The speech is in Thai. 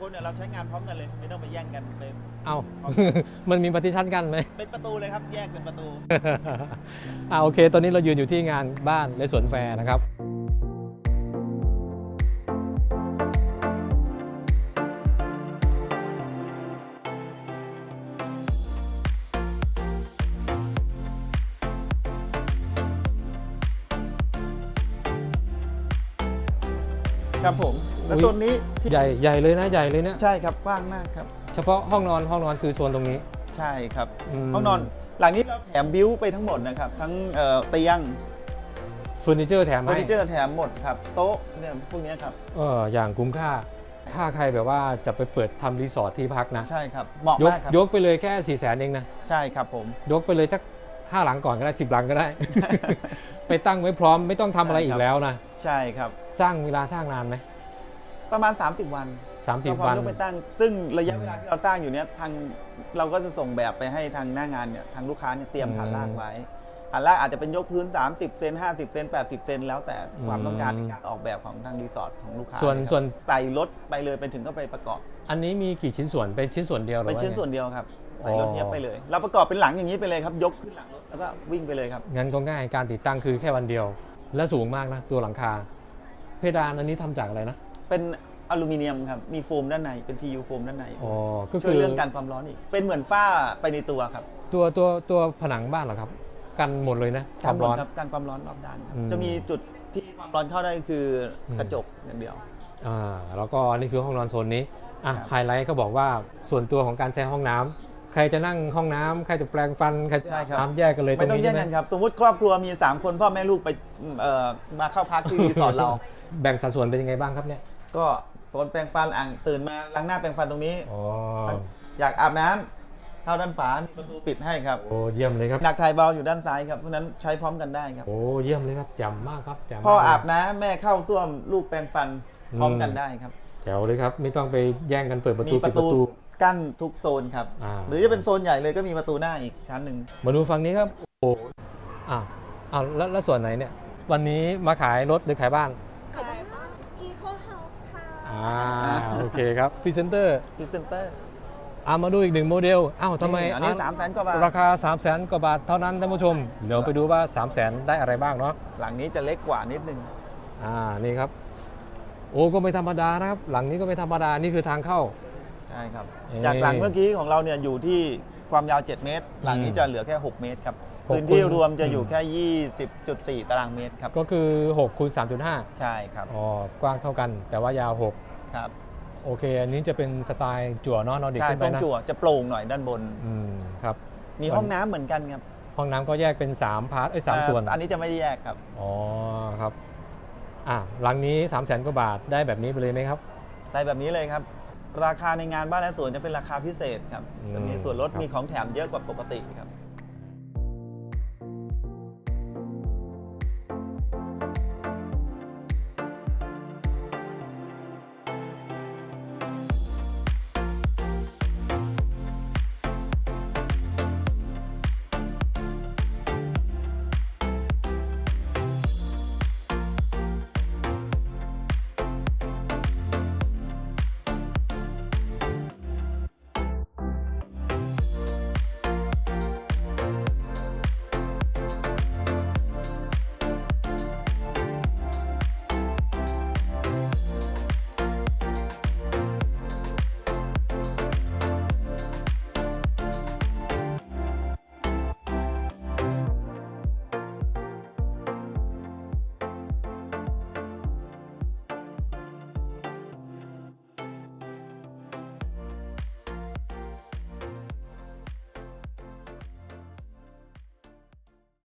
คนเนี่ยเราใช้งานพร้อมกันเลย ไม่ต้องไปแย่งกันเป็นเอา มันมีปฏิชันกันไหม เป็นประตูเลยครับ แยกเป็นประตู อ่าโอเค ตอนนี้เรายืนอยู่ที่งานบ้านและสวนแฟร์นะครับ ครับผมแล้วอุ๊ยตัวนี้ที่ใหญ่ใหญ่เลยนะใหญ่เลยเนี่ยใช่ครับกว้างมากครับ เฉพาะห้องนอนห้องนอนคือโซนตรงนี้ ใช่ครับมห้องนอนหลังนี้เราแถมบิวไปทั้งหมดนะครับ ทั้งเอ่อเตียงเฟอร์นิเจอร์แถมเฟอร์ให้นิเจอร์แถมหมดครับโต๊ะเนี่ยพวกเนี้ยครับเอออย่างคุ้มค่าถ้าใครแบบว่าจะไปเปิดทำรีสอร์ทที่พักนะใช่ครับเหมาะยกมากครับยกไปเลยแค่4ี่แสนเองนะใช่ครับผมยกไปเลยสักห้าหลังก่อนก็ได้สิบหลังก็ได้ ไปตั้งไว้พร้อมไม่ต้องทำอะไรอีกแล้วนะ ใช่ครับ สร้างเวลาสร้างนานไหม ประมาณ 30 วันสามสิบก็พร้อวันยกไปตั้ง ซึ่งระยะเวลาที่เราสร้างอยู่เนี้ยทางเราก็จะส่งแบบไปให้ทางหน้างานเนี่ยทางลูกค้าเนี่ยเตรียมฐานรากไว้ฐานรากอาจจะเป็นยกพื้น 30 เซน50 เซน80 เซนแล้วแต่ความต้องการในการออกแบบของทางรีสอร์ทของลูกค้าส่วนเลยครับส่วนใส่รถไปเลยไปถึงก็ไปประกอบ อันนี้มีกี่ชิ้นส่วนเป็นชิ้นส่วนเดียวหรือเป็นว่าชิ้นไงส่วนเดียวครับอ๋อใส่รถเนี้ยบไปเลย เราประกอบเป็นหลังอย่างนี้ไปเลยครับ ยกขึ้นหลังรถแล้วก็วิ่งไปเลยครับ งั้นก็ง่ายการติดตั้งคือแค่วันเดียว และสูงมากนะตัวหลังคา เพดานอันนี้ทำจากอะไรนะ เป็นอลูมิเนียมครับ มีโฟมด้านใน เป็น PU โฟมด้านในอ๋อก็ช่วคืยอเรื่องการความร้อนอีก เป็นเหมือนฝ้าไปในตัวครับตัวตัวตัวผนังบ้านเหรอครับ กันหมดเลยนะความร้อน ครับการความร้อนรอบด้านครับ อืมจะมีจุดที่ความร้อนเข้าได้คืออมกระจกอย่างเดียว อ่าแล้วก็อันนี่คือห้องนอนโซนนี้อะครับ ไฮไลท์ก็บอกว่าส่วนตัวของการใช้ห้องน้ำใครจะนั่งห้องน้ำใครจะแปลงฟันใครจะใช่ครับน้ำแยกกันเลยตรไม่งต้องนี้แย่ใช่งไหมกันครับ สมมุติครอบครัวมี 3 คนพ่อแม่ลูกไปเอ่อมาเข้าพักที่รีสอร์ทเรา แบ่งสัดส่วนเป็นยังไงบ้างครับเนี่ย ก็โซนแปรงฟันอ่างตื่นมาล้างหน้าแปรงฟันตรงนี้ อ๋อ อยากอาบน้ำเข้าด้านฝามีประตูปิดให้ครับ โอ้เยี่ยมเลยครับ หนักถ่ายเบาอยู่ด้านซ้ายครับเพราะฉะนั้นใช้พร้อมกันได้ครับ โอ้เยี่ยมเลยครับแจ่มมากครับแจ่มมากพ่อเลยอาบน้ำแม่เข้าส้วมลูกแปรงฟันพร้อมกันอืม ได้ครับ แจ๋วเลยครับ ไม่ต้องไปแย่งกันเปิดประตูมีปปิดระปตูระตู กั้นทุกโซนครับ อ่า หรือจะเป็นโซนใหญ่เลยก็มีประตูหน้าอีกชั้นหนึ่ง มาดูฝั่งนี้ครับ โอ้อ้าวอ้าวแล้วแล้วส่วนไหนเนี่ย วันนี้มาขายรถหรือขายบ้าน ขายบ้าน Eco House ค่ะ อ่า โอเคครับพรีเซนเตอร์พรีเซนเตอร์อ่ามาดูอีกหนึ่งโมเดลอ้าวทำไมอันนี้อะสามแสนกว่าบาท ราคา3 0 0แสนกว่าบาทเท่านั้นท่านผู้ชม เดี๋ยวไปดูว่า 3 0 0แสนได้อะไรบ้างเนาะหลังนี้จะเล็กกว่านิดนึง อ่านี่ครับ โอ้ก็ไม่ธรรมดานะครับ หลังนี้ก็ไม่ธรรมดานี่คือทางเข้า ใช่ครับ เอ่อจากหลังเมื่อกี้ของเราเนี่ยอยู่ที่ความยาว 7 เมตร หลังนี้จะเหลือแค่ 6 เมตรครับ หกพื้นที่คูณ รวมจะอยู่แค่ 20.4 ตารางเมตรครับ ก็คือ6คูณ3.5 ใช่ครับ อ๋อกว้างเท่ากัน แต่ว่ายาวครับ6 โอเค อันนี้จะเป็นสไตล์จั่วเนาะนอร์ดิกใช่ขึ้นทไปรงนะจั่วจะโปร่งหน่อยด้านบน อืมครับ มีห้องน้ำเหมือนกันครับห้องน้ำก็แยกเป็น 3 พาร์ทเอ้ยสามส่วนอ่าอันนี้จะไม่ได้แยกครับ อ๋อครับอะหลังนี้ 3 0 0แสนกว่าบาทได้แบบนี้ไปเลยไหมครับ ได้แบบนี้เลยครับ ราคาในงานบ้านและสวนจะเป็นราคาพิเศษครับ อืมจะมีส่วนลดครับ มีของแถมเยอะกว่าปกติครับ